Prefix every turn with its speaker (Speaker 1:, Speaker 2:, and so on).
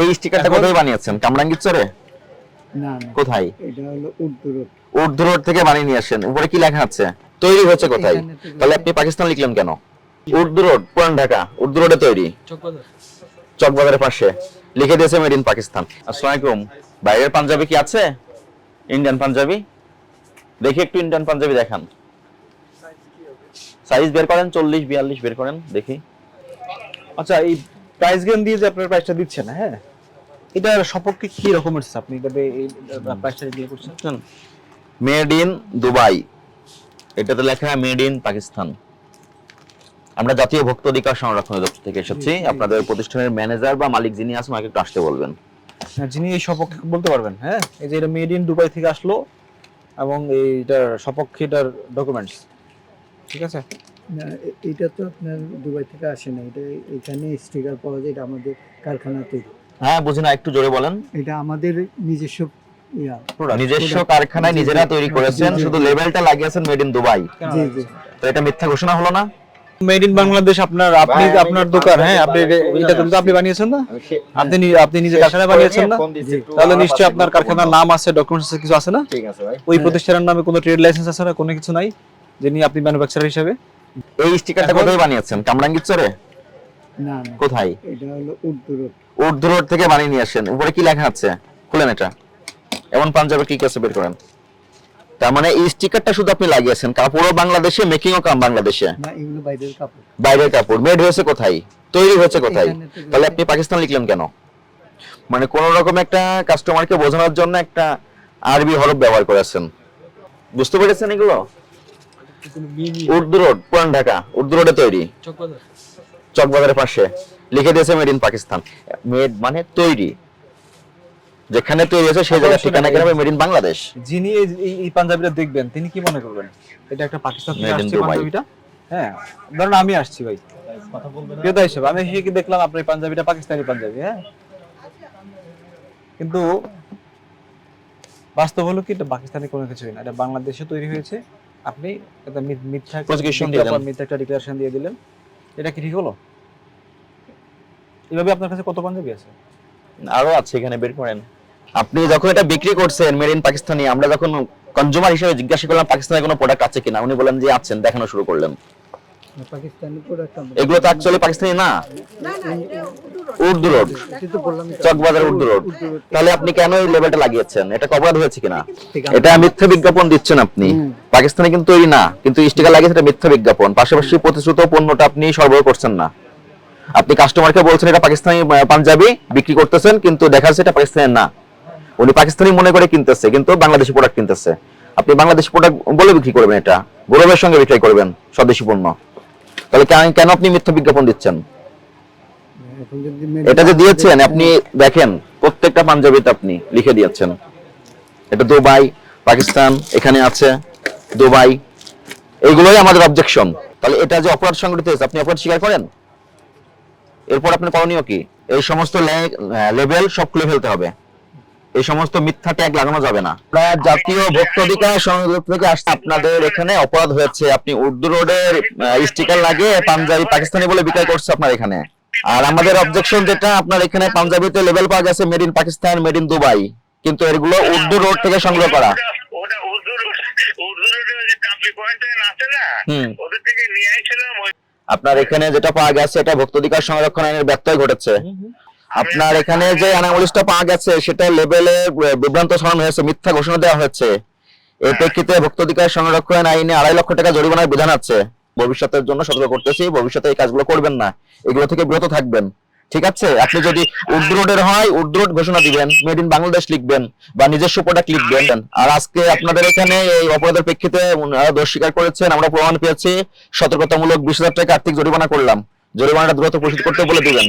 Speaker 1: এই স্টিকারটা কোথায় বানিয়েছেন? কামরাঙ্গীরচরে
Speaker 2: না না।
Speaker 1: কোথায়?
Speaker 2: এটা হলো উর্দু রোড।
Speaker 1: উর্দু রোড থেকে বানিয়ে নিয়ে আসেন। উপরে কি লেখা আছে? তৈরি হচ্ছে কোথায়? তাহলে আপনি পাকিস্তান লিখলেন কেন? উর্দু রোড পুরান ঢাকা। উর্দু রোডে তৈরি। চকবাজারের পাশে। লিখে দিয়েছে মেড ইন পাকিস্তান। আসসালামু আলাইকুম বাইরের পাঞ্জাবি কি আছে? ইন্ডিয়ান পাঞ্জাবি? দেখি একটু ইন্ডিয়ান পাঞ্জাবি দেখান। সাইজ বের করেন চল্লিশ বিয়াল্লিশ বের করেন দেখি।
Speaker 3: আচ্ছা এই প্রাইস গেম দিয়ে যে আপনার প্রাইসটা দিচ্ছেন হ্যাঁ? এটার সপক্ষে কি রকমের আপনি এটাতে এই প্রাইসটা দিয়ে করছেন?
Speaker 1: Made in Dubai. এটাতে লেখা মেড ইন পাকিস্তান। আমরা জাতীয় ভোক্তা অধিকার সংরক্ষণ দপ্তর থেকে এসেছি। আপনাদের প্রতিষ্ঠানের ম্যানেজার বা মালিক যিনি আছেন আমাকে একটু আসতে বলবেন।
Speaker 3: হ্যাঁ, যিনি এই সপক্ষে বলতে পারবেন হ্যাঁ? এই যে এটা মেড ইন দুবাই থেকে আসলো এবং এইটার সপক্ষে এটার ডকুমেন্টস ঠিক আছে?
Speaker 2: না, এটা তো আপনার দুবাই থেকে আসে না। এটা এখানে স্টিকার পাওয়া যায় এটা আমাদের কারখানা তৈরি।
Speaker 1: হ্যাঁ বুঝি না একটু জোরে বলেন।
Speaker 2: এটা আমাদের নিজস্ব
Speaker 1: নিজস্ব কারখানায় নিজেরা তৈরি করেছেন। শুধু লেভেলটা লাগিয়েছেন মেড ইন দুবাই।
Speaker 2: জি জি
Speaker 1: তো এটা মিথ্যা ঘোষণা হলো না?
Speaker 3: মেড ইন বাংলাদেশ আপনার আপনি আপনার দোকান হ্যাঁ আপনি এটা- এটা তো আপনি বানিয়েছেন না? আপনি আপনি নিজে কারখানায় বানিয়েছেন না? তাহলে নিশ্চয়ই আপনার কারখানার নাম আছে ডকুমেন্টস কিছু আছে না?
Speaker 1: ঠিক আছে ভাই।
Speaker 3: ওই প্রতিষ্ঠানের নামে কোনো ট্রেড লাইসেন্স আছে না? কোনো কিছু নাই যিনি আপনি ম্যানুফ্যাকচারার হিসেবে?
Speaker 1: এই স্টিকারটা কোথায় বানিয়েছেন? কামরাঙ্গীরচরে
Speaker 2: না না।
Speaker 1: কোথায়?
Speaker 2: এটা হলো উর্দু রোড।
Speaker 1: উর্দু রোড থেকে বানিয়ে নিয়ে আসেন। উপরে কি লেখা আছে? খুলেন এটা। এমন পাঞ্জাবে কি আছে বের করেন? তার মানে এই স্টিকারটা শুধু আপনি লাগিয়েছেন। কাপড়ও বাংলাদেশে মেকিং ও কাম বাংলাদেশে।
Speaker 2: না এগুলো বাইরের কাপড়।
Speaker 1: বাইরের কাপড়। মেড হয়েছে কোথায়? তৈরি হয়েছে কোথায়? তাহলে আপনি পাকিস্তান লিখলেন কেন? মানে কোন রকম একটা কাস্টমারকে বোঝানোর জন্য একটা আরবি হরফ ব্যবহার করেছেন। বুঝতে পেরেছেন এগুলো? উর্দু রোড পুরান ঢাকা। উর্দু রোডে তৈরি। চকবাজারের পাশে। লিখে দিয়েছে মেড ইন পাকিস্তান মেড মানে তৈরি। যেখানে তৈরি হয়েছে সেই জায়গার ঠিকানা কেন মেড ইন বাংলাদেশ
Speaker 3: যিনি এই- পাঞ্জাবিটা দেখবেন তিনি কি মনে করবেন? এটা একটা পাকিস্তান থেকে আসছে পাঞ্জাবিটা? হ্যাঁ। ধরুন আমি আসছি ভাই। ক্রেতা হিসেবে আমি এসে কি দেখলাম আপনার এই পাঞ্জাবিটা পাকিস্তানি পাঞ্জাবি হ্যাঁ? কিন্তু বাস্তব হলো কি এটা পাকিস্তানি কোনো কিছুই না। এটা বাংলাদেশে তৈরি হয়েছে। আপনি একটা মিথ্যা একটা
Speaker 1: দিয়ে দেন।
Speaker 3: মিথ্যা একটা ডিক্লারেশন দিয়ে দিলেন। এটা কি ঠিক হলো? এভাবে আপনার কাছে কত পাঞ্জাবি আছে?
Speaker 1: আরও আছে এখানে বের করেন। আপনি যখন এটা বিক্রি করছেন মেড ইন পাকিস্তানি আমরা যখন কনজিউমার হিসেবে জিজ্ঞাসা করলাম পাকিস্তানের কোনো প্রোডাক্ট আছে কিনা? উনি বলেন যে আছেন দেখানো শুরু করলেন।
Speaker 2: পাকিস্তানি প্রোডাক্ট
Speaker 1: এগুলো তো অ্যাকচুয়ালি পাকিস্তানি না? উর্দু রোড। চকবাজার উর্দু রোড। তাহলে আপনি কেন এই লেভেলটা লাগিয়েছেন? এটা অপরাধ হয়েছে কিনা? এটা মিথ্যা বিজ্ঞাপন দিচ্ছেন আপনি। পাকিস্তানে কিন্তু তৈরি না কিন্তু স্টিকার লাগিয়েছে এটা মিথ্যা বিজ্ঞাপন। পাশাপাশি প্রতিশ্রুত পণ্যটা আপনি সরবরাহ করছেন না। আপনি কাস্টমারকে বলছেন এটা পাকিস্তানি পাঞ্জাবি বিক্রি করতেছেন কিন্তু দেখা যাচ্ছে এটা পাকিস্তানের না। উনি পাকিস্তানি মনে করে কিনতেছে কিন্তু বাংলাদেশি প্রোডাক্ট কিনতেছে। আপনি বাংলাদেশি প্রোডাক্ট বলে বিক্রি করবেন এটা। গৌরবের সঙ্গে বিক্রি করবেন স্বদেশি পণ্য। তাহলে কেন- আপনি মিথ্যা বিজ্ঞাপন দিচ্ছেন? এটা যে দিয়েছেন আপনি দেখেন প্রত্যেকটা পাঞ্জাবিতে আপনি লিখে দিয়েছেন। এটা দুবাই পাকিস্তান এখানে আছে। দুবাই, এইগুলোই আমাদের অবজেকশন তাহলে এটা যে অপরাধ সংগঠিত হয়েছে, আপনি অপরাধ স্বীকার করেন? এরপর আপনার করণীয় কি? এই সমস্ত লেভেল সব খুলে ফেলতে হবে। এই সমস্ত মিথ্যা ট্যাগ লাগানো যাবে না। আমরা জাতীয় ভোক্তা অধিকার সংযোগ থেকে আসছে। আপনাদের এখানে অপরাধ হয়েছে। আপনি উর্দু রোডের স্টিকার লাগিয়ে পাঞ্জাবি পাকিস্তানি বলে বিক্রয় করছে আপনার এখানে। আর আমাদের অবজেকশন যেটা, আপনার এখানে পাঞ্জাবিতে লেভেল পাওয়া গেছে made in Pakistan made in Dubai কিন্তু এগুলো উর্দু রোড থেকে সংগ্রহ করা
Speaker 4: ওটা উর্দু উর্দু রোডে যে কাপলি পয়েন্ট আছে না ওদের থেকে নিয়ে আইছিলাম
Speaker 1: আপনার এখানে যেটা পাওয়া গেছে এটা ভোক্তা অধিকার সংরক্ষণ আইনের ব্যত্যয় ঘটেছে। আপনার এখানে যে অ্যানামলিসটা পাওয়া গেছে সেটা লেভেলে বিভ্রান্ত ছড়ানো হয়েছে মিথ্যা ঘোষণা দেওয়া হয়েছে। এর প্রেক্ষিতে ভোক্তা অধিকার সংরক্ষণ আইনে আড়াই লক্ষ টাকা জরিমানার বিধান আছে। ভবিষ্যতের জন্য সতর্ক করতেছি ভবিষ্যতে এই কাজগুলো করবেন না। এগুলো থেকে বিরত থাকবেন। ঠিক আছে? আপনি যদি উদ্রোডের হয় উদ্রোড রোড ঘোষণা দিবেন, মেড ইন বাংলাদেশ লিখবেন, বা নিজস্ব প্রোডাক্ট লিখবেন। আর আজকে আপনাদের এখানে এই অপরাধের প্রেক্ষিতে দোষ স্বীকার করেছেন। আমরা প্রমাণ পেয়েছি, সতর্কতামূলক বিশ হাজার টাকা আর্থিক জরিমানা করলাম। জরিমানাটা দ্রুত পরিশোধ করতে বলে দিবেন।